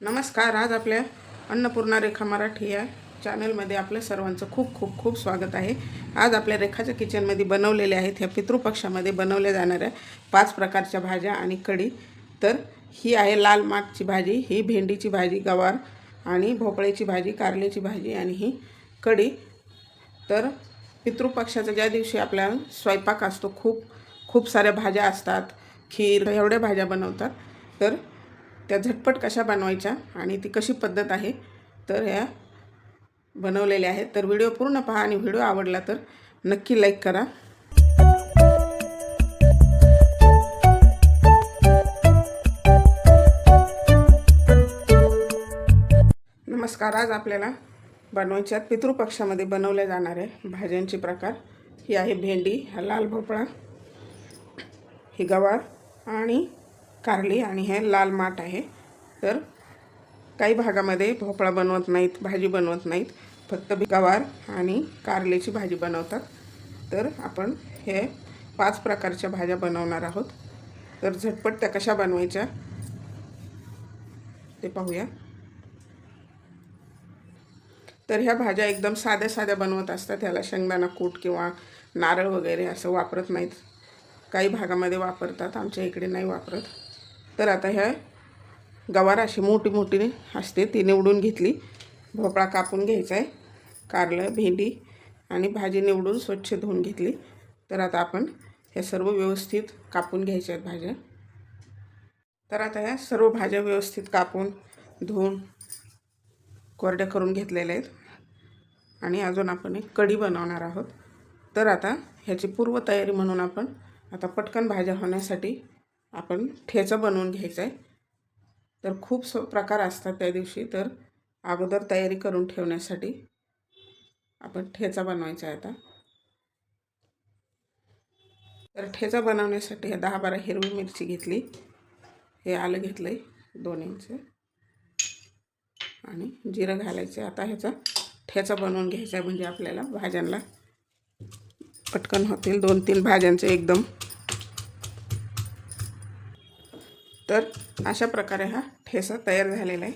नमस्कार आज आपल्या अन्नपूर्णा रेखा मराठी या चॅनलमध्ये आपलं सर्वांचं खूप खूप खूप स्वागत आहे. आज आपल्या रेखाच्या किचनमध्ये बनवलेले आहेत ह्या पितृपक्षामध्ये बनवल्या जाणाऱ्या पाच प्रकारच्या भाज्या आणि कढी. तर ही आहे लाल माठची भाजी ही भेंडीची भाजी गवार आणि भोपळ्याची भाजी कारल्याची भाजी आणि ही कढी. तर पितृपक्षाचा ज्या दिवशी आपला स्वयंपाक असतो खूप खूप साऱ्या भाज्या असतात खीर एवढ्या भाज्या बनवतात. तर त्या झटपट कशा बनवायच्या आणि ती कशी पद्धत आहे तर ह्या बनवलेल्या आहेत. तर व्हिडिओ पूर्ण पहा आणि व्हिडिओ आवडला तर नक्की लाईक करा. नमस्कार आज आपल्याला बनवायच्यात पितृपक्षामध्ये बनवल्या जाणाऱ्या भाज्यांचे प्रकार. ही आहे भेंडी हा लाल भोपळा ही गवार आणि कारली आणि हे लाल माठ आहे. तर काही भागामध्ये भोपळा बनवत नाहीत भाजी बनवत नाहीत. फक्त गवार आणि कारलेची भाजी बनवतात. तर आपण हे पाच प्रकारच्या भाज्या बनवणार आहोत. तर झटपट त्या कशा बनवायच्या ते पाहूया. तर ह्या भाज्या एकदम साध्या साध्या बनवत असतात. ह्याला शेंगदाणा कूट किंवा नारळ वगैरे असं वापरत नाहीत. काही भागामध्ये वापरतात आमच्या इकडे नाही वापरत. तर आता ह्या गवार अशी मोठी मोठी असते ती निवडून घेतली. भोपळा कापून घ्यायचा आहे कारलं भेंडी आणि भाजी निवडून स्वच्छ धुवून घेतली. तर आता आपण ह्या सर्व व्यवस्थित कापून घ्यायच्या आहेत भाज्या. तर आता ह्या सर्व भाज्या व्यवस्थित कापून धुवून कोरड्या करून घेतलेल्या आहेत. आणि अजून आपण एक कढी बनवणार आहोत. तर आता ह्याची पूर्वतयारी म्हणून आपण आता पटकन भाज्या होण्यासाठी आपण ठेचा बनवून घ्यायचं आहे. तर खूप स प्रकार असतात त्या दिवशी. तर अगोदर तयारी करून ठेवण्यासाठी आपण ठेचा बनवायचा आहे आता. तर ठेचा बनवण्यासाठी दहा बारा हिरवी मिरची घेतली. हे आलं घेतलं आहे दोन इंच. आणि जिरं घालायचं आता ह्याचा ठेचा बनवून घ्यायचा आहे. म्हणजे आपल्याला भाज्यांना पटकन होतील. दोन तीन भाज्यांचं एकदम तर अशा प्रकारे हा ठेसा तयार झालेला आहे.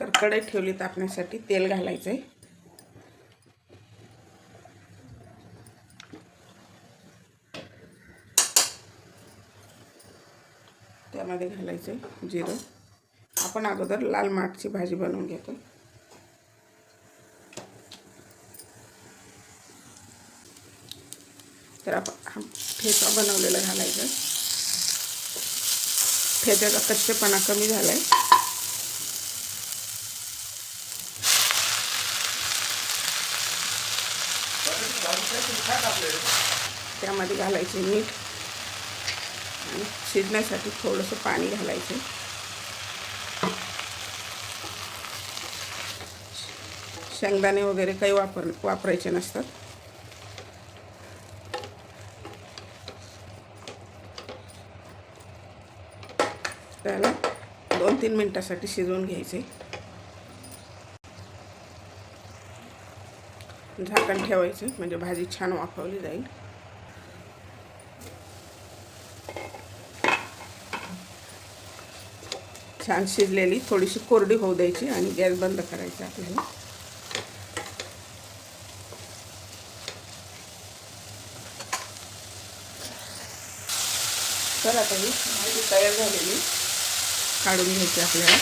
तर कढई ठेवली तापण्यासाठी तेल घालायचं आहे. त्यामध्ये घालायचं आहे जिरं. आपण अगोदर लाल माठची भाजी बनवून घेतो. तर आपण हा ठेचा बनवलेला घालायचा ह्याच्यात कच्चेपणा कमी झाला आहे त्यामध्ये घालायचे मीठ आणि शिजण्यासाठी थोडंसं पाणी घालायचे. शेंगदाणे वगैरे काही वापर वापरायचे नसतात त्याला दोन तीन मिनटासाठी शिजवून घ्यायचे. झाकण ठेवायचं म्हणजे भाजी छान वाफवली जाईल. छान शिजलेली थोडीशी कोरडी होऊ द्यायची आणि गॅस बंद करायचा आपल्याला. तर आता ही भाजी तयार झालेली. काढून घ्यायची आपल्याला.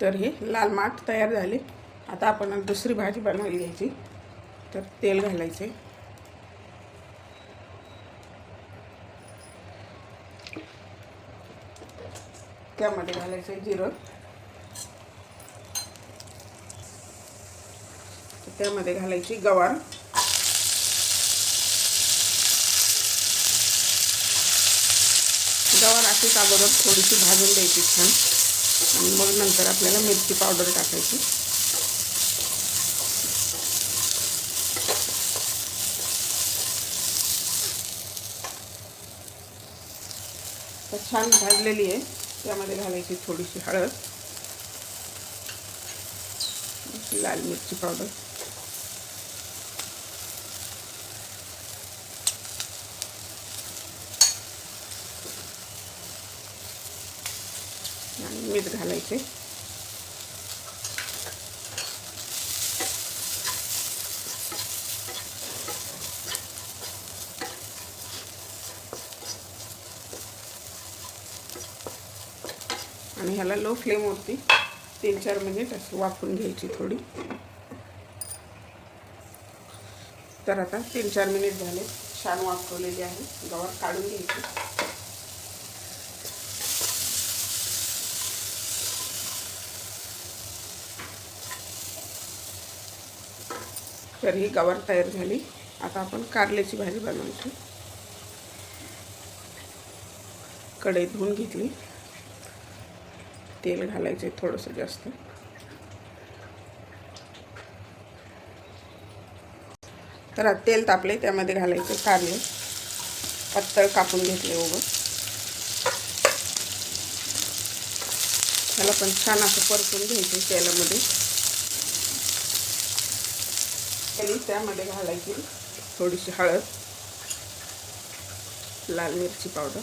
तर हे लाल माठ तयार झाले. आता आपण दुसरी भाजी बनवायला घ्यायची. तर तेल घालायचे. त्यामध्ये घालायचं जिरं. त्यामध्ये घालायची गवार. गवार अगोदर थोडीशी भाजून द्यायची छान. आणि मग नंतर आपल्याला मिरची पावडर टाकायची. तर छान भाजलेली आहे. त्यामध्ये घालायची थोडीशी हळद. लाल मिरची पावडर. आणि मीठ घालायचे. आणि ह्याला लो फ्लेमवरती तीन चार मिनिट असं वाफून घ्यायची थोडी. तर आता तीन चार मिनिट झाले. छान वाफवलेली आहे. गवार काढून घ्यायची. तर ही गवार तयार झाली. आता आपण कारल्याची भाजी बनवून ठेवू कढई धुवून घेतली. तेल घालायचे थोडंसं जास्त. तर तेल तापले त्यामध्ये घालायचे कारले. पातळ कापून घेतले उभं त्याला पण छान असं परतून घ्यायचे तेलामध्ये. आणि त्यामध्ये घालायची थोडीशी हळद लाल मिरची पावडर.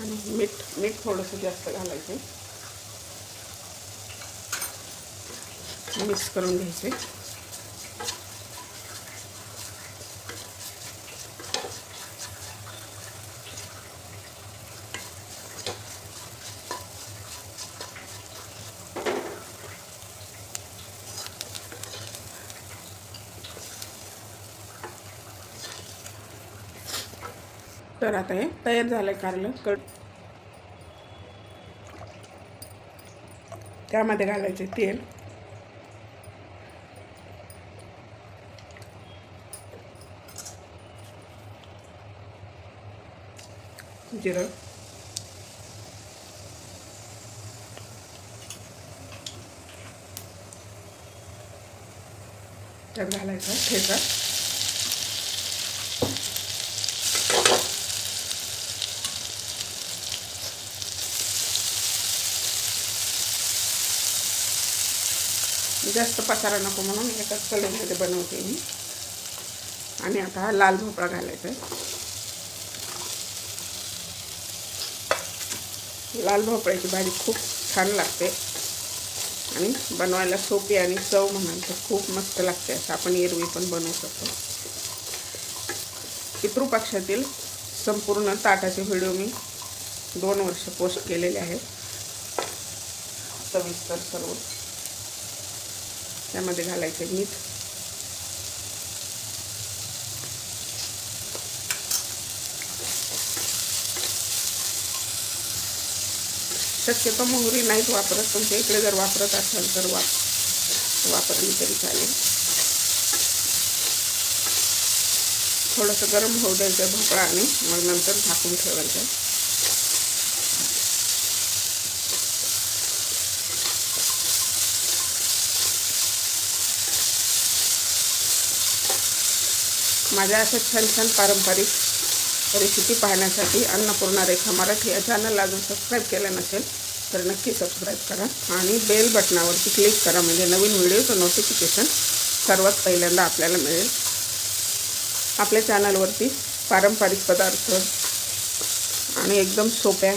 आणि मीठ मीठ थोडंसं जास्त घालायचं. मिक्स करून घ्यायचे. तर आता हे तयार झालं कारलं. कट त्यामध्ये घालायचे तेल. जिरं. त्यात घालायचं ठेचा. जास्त पसारा नको म्हणून एकाच कढईमध्ये बनवते मी. आणि आता हा लाल भोपळा घालायचा आहे. लाल भोपळ्याची भाजी खूप छान लागते. आणि बनवायला सोपी आणि चव म्हणाल तर खूप मस्त लागते. असं आपण एरवी पण बनवू शकतो. पितृपक्षातील संपूर्ण ताटाचे व्हिडिओ मी दोन वर्ष पोस्ट केलेले आहेत. सविस्तर सर्व. त्यामध्ये घालायचे मीठ. शक्यतो मोहरी नाहीत वापरत तुमच्या इकडे जर वापरत असाल तर वाप वापरली तरी चालेल. थोडंसं गरम होऊ द्यायचं भोपळा आणि मग नंतर झाकून ठेवायचं. माझ्या अशा छान छान पारंपरिक रेसिपी पाहण्यासाठी अन्नपूर्णा रेखा मराठी या चॅनलला अजून सबस्क्राईब केलं नसेल तर नक्की सबस्क्राईब करा आणि बेल बटनावरती क्लिक करा. म्हणजे नवीन व्हिडिओचं नोटिफिकेशन सर्वात पहिल्यांदा आपल्याला मिळेल. आपल्या चॅनलवरती पारंपरिक पदार्थ आणि एकदम सोप्या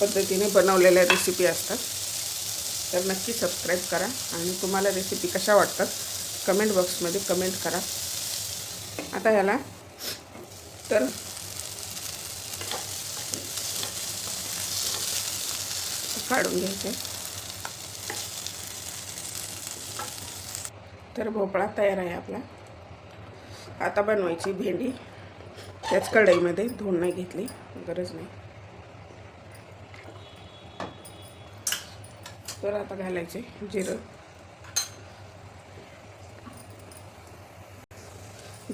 पद्धतीने बनवलेल्या रेसिपी असतात. तर नक्की सबस्क्राईब करा आणि तुम्हाला रेसिपी कशा वाटतात कमेंट बॉक्समध्ये कमेंट करा. आता ह्याला तर काढून घ्यायचं. तर भोपळा तयार आहे आपला. आता बनवायची भेंडी. त्याच कढईमध्ये धुवून नाही घेतली. गरज नाही. तर आता घालायचे जिरं.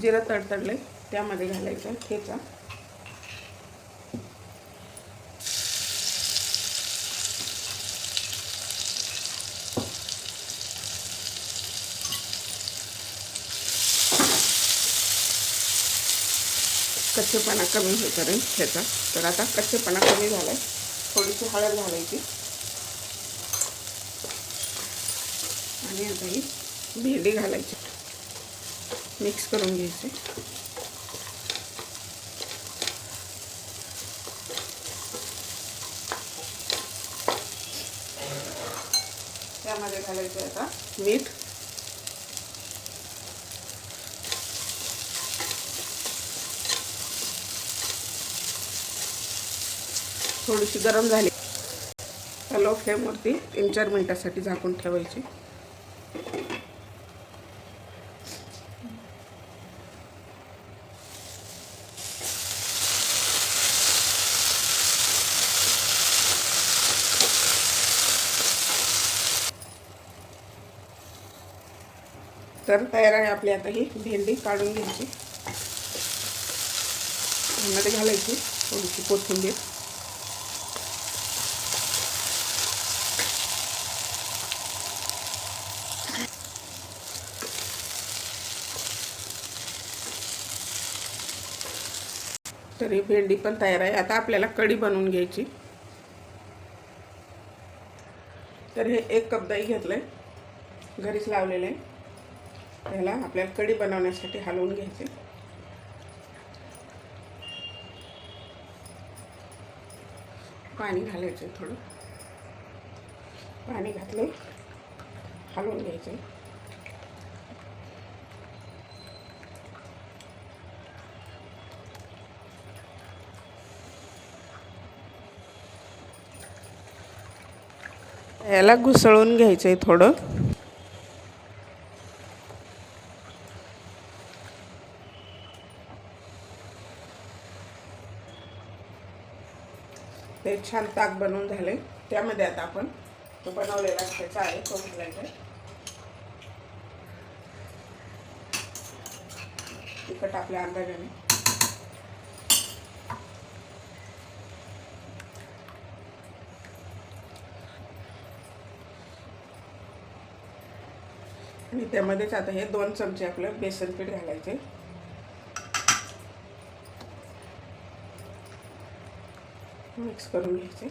जिरं तडतडले त्यामध्ये घालायचं ठेचा. कच्चेपणा कमी होईपर्यंत ठेचा. तर आता कच्चेपणा कमी झाला आहे थोडीशी हळद घालायची. आणि आता ही भेंडी घालायची. मिक्स करून घ्यायचे. त्यामध्ये घालायचे आता मीठ. थोडीशी गरम झाली. हॅलो फ्लेमवरती तीन चार मिनटासाठी झाकून ठेवायची. तर तयार आहे आपली. आता ही भेंडी काढून घ्यायची. मध्ये घालायची थोडीशी कोथिंबीर. तर ही भेंडी पण तयार आहे. आता आपल्याला कढी बनवून घ्यायची. तर हे एक कप दही घेतलं आहे घरीच लावलेलं आहे. त्याला आपल्याला कढी बनवण्यासाठी हलवून घ्यायचे. पाणी घालायचं थोडं. पाणी घातलं हलवून घ्यायचं याला घुसळून घ्यायचं आहे थोडं. छान ताक बनवून झाले त्यामध्ये आता आपण तो बनवलेला त्याचा आहे तो घालायचा तिखट आपल्या अंदाजाने. आणि त्यामध्येच आता हे दोन चमचे आपलं बेसन पीठ घालायचे मिक्स करून घ्यायचे.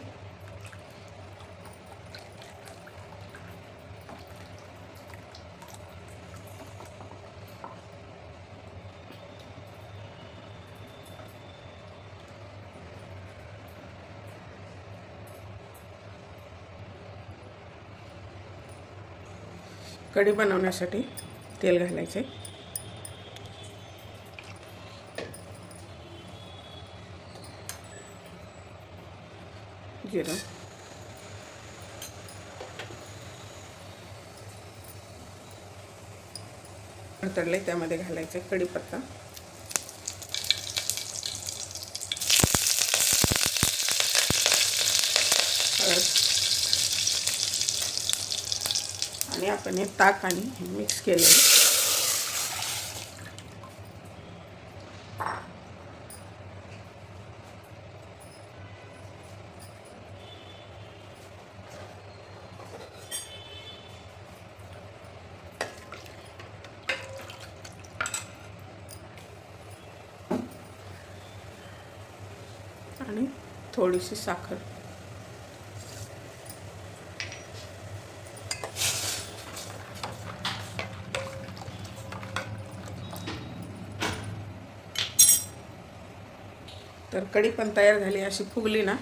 कढी बनवण्यासाठी तेल घालायचे. जिरं तडले त्यामध्ये घालायचं कढीपत्ता. आणि आपण हे ताक आणि मिक्स केलेलं आणि थोडीशी साखर. तर कढी पण तयार झाली अशी फुगली ना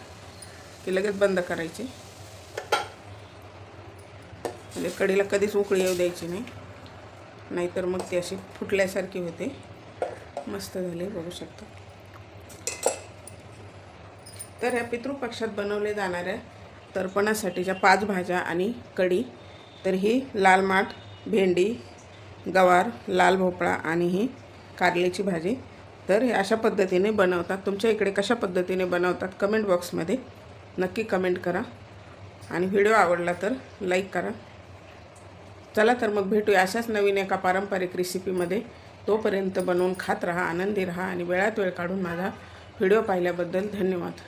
की लगेच बंद करायची. म्हणजे कढीला कधीच उकळी येऊ द्यायची नाही. नाहीतर मग ती अशी फुटल्यासारखी होते. मस्त झाली बघू शकता. तर ह्या पितृपक्षात बनवले जाणाऱ्या तर्पणासाठीच्या पाच भाज्या आणि कढी. तर ही लाल माठ भेंडी गवार लाल भोपळा आणि ही कारल्याची भाजी. तर हे अशा पद्धतीने बनवतात. तुमच्या इकडे कशा पद्धतीने बनवतात कमेंट बॉक्समध्ये नक्की कमेंट करा. आणि व्हिडिओ आवडला तर लाईक करा. चला तर मग भेटूया अशाच नवीन एका पारंपरिक रेसिपीमध्ये. तोपर्यंत बनवून खात राहा आनंदी राहा आणि वेळात वेळ काढून माझा व्हिडिओ पाहिल्याबद्दल धन्यवाद.